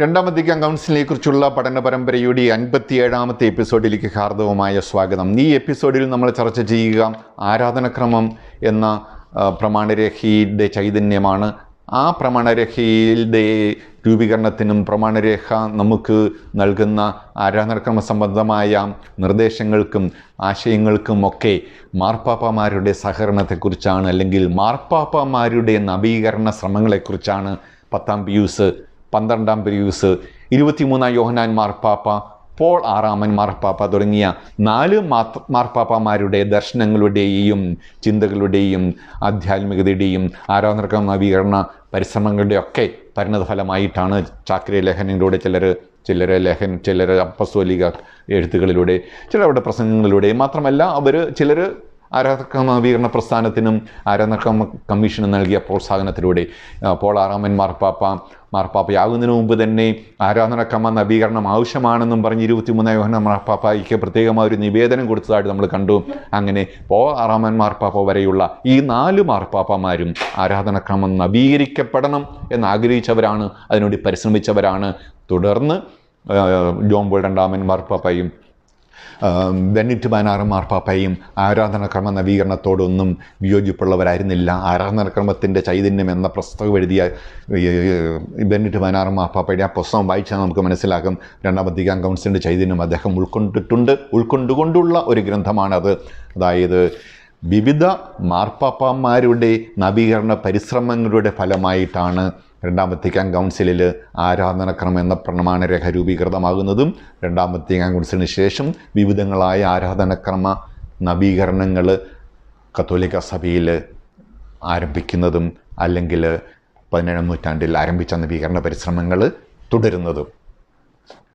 രണ്ടാം കൗൺസിലിനെ കുറിച്ചുള്ള പഠന പരമ്പരയുടെ അൻപത്തിയേഴാമത്തെ എപ്പിസോഡിലേക്ക് ഹാർദവമായ സ്വാഗതം. ഈ എപ്പിസോഡിൽ നമ്മൾ ചർച്ച ചെയ്യുക ആരാധനക്രമം എന്ന പ്രമാണരേഖയുടെ ചൈതന്യമാണ്. ആ പ്രമാണരേഖയുടെ രൂപീകരണത്തിനും പ്രമാണരേഖ നമുക്ക് നൽകുന്ന ആരാധനക്രമ സംബന്ധമായ നിർദ്ദേശങ്ങൾക്കും ആശയങ്ങൾക്കും ഒക്കെ മാർപ്പാപ്പമാരുടെ സഹകരണത്തെക്കുറിച്ചാണ് അല്ലെങ്കിൽ മാർപ്പാപ്പമാരുടെ നവീകരണ ശ്രമങ്ങളെക്കുറിച്ചാണ് പത്താം പിയൂസ് പന്ത്രണ്ടാം പെരിയൂസ് ഇരുപത്തിമൂന്നാം യോഹനാൻ മാർപ്പാപ്പ പോൾ ആറാമൻ മാർപ്പാപ്പ തുടങ്ങിയ നാല് മാർപ്പാപ്പമാരുടെ ദർശനങ്ങളുടെയും ചിന്തകളുടെയും ആധ്യാത്മികതയുടെയും ആരാധനക്രമ നവീകരണ പരിശ്രമങ്ങളുടെയൊക്കെ പരിണതഫലമായിട്ടാണ് ചാക്രിയ ലേഖനങ്ങളിലൂടെ ചിലർ ചിലർ ലേഖൻ ചിലർ അപ്പസ്വലിക എഴുത്തുകളിലൂടെ ചിലരുടെ പ്രസംഗങ്ങളിലൂടെ മാത്രമല്ല അവർ ചിലർ ആരാധക നവീകരണ പ്രസ്ഥാനത്തിനും ആരാധക കമ്മീഷനും നൽകിയ പ്രോത്സാഹനത്തിലൂടെ പോൾ ആറാമൻ മാർപ്പാപ്പ മാർപ്പാപ്പയാകുന്നതിന് മുമ്പ് തന്നെ ആരാധനക്രമ നവീകരണം ആവശ്യമാണെന്നും പറഞ്ഞ് ഇരുപത്തിമൂന്നാം യോഹന മാർപ്പാപ്പയ്ക്ക് പ്രത്യേകമായ ഒരു നിവേദനം കൊടുത്തതായിട്ട് നമ്മൾ കണ്ടു. അങ്ങനെ പോ ആറാമൻ മാർപ്പാപ്പ വരെയുള്ള ഈ നാല് മാർപ്പാപ്പമാരും ആരാധനക്രമം നവീകരിക്കപ്പെടണം എന്നാഗ്രഹിച്ചവരാണ് അതിനുവേണ്ടി പരിശ്രമിച്ചവരാണ്. തുടർന്ന് ജോംബോൾ രണ്ടാമൻ മാർപ്പാപ്പയും ബാനാറും മാർപ്പാപ്പയും ആരാധനക്രമ നവീകരണത്തോടൊന്നും വിയോജിപ്പുള്ളവരായിരുന്നില്ല. ആരാധനക്രമത്തിന്റെ ചൈതന്യം എന്ന പുസ്തകം എഴുതിയ ബാനാറും മാർപ്പാപ്പയുടെ ആ പുസ്തകം വായിച്ചാൽ നമുക്ക് മനസ്സിലാകും. രണ്ടാം വത്തിക്കാൻ കൗൺസിലിന്റെ ചൈതന്യം അദ്ദേഹം ഉൾക്കൊണ്ടിട്ടുണ്ട് ഉൾക്കൊണ്ടുകൊണ്ടുള്ള ഒരു ഗ്രന്ഥമാണത്. അതായത് വിവിധ മാർപ്പാപ്പാന്മാരുടെ നവീകരണ പരിശ്രമങ്ങളുടെ ഫലമായിട്ടാണ് രണ്ടാം വത്തിക്കാൻ കൗൺസിലിൽ ആരാധനക്രമം എന്ന പ്രമാണരേഖ രൂപീകൃതമാകുന്നതും രണ്ടാം വത്തിക്കാൻ കൗൺസിലിന് ശേഷം വിവിധങ്ങളായ ആരാധനക്രമ നവീകരണങ്ങൾ കത്തോലിക്ക സഭയിൽ ആരംഭിക്കുന്നതും അല്ലെങ്കിൽ പതിനേഴാം നൂറ്റാണ്ടിൽ ആരംഭിച്ച നവീകരണ പരിശ്രമങ്ങൾ തുടരുന്നതും.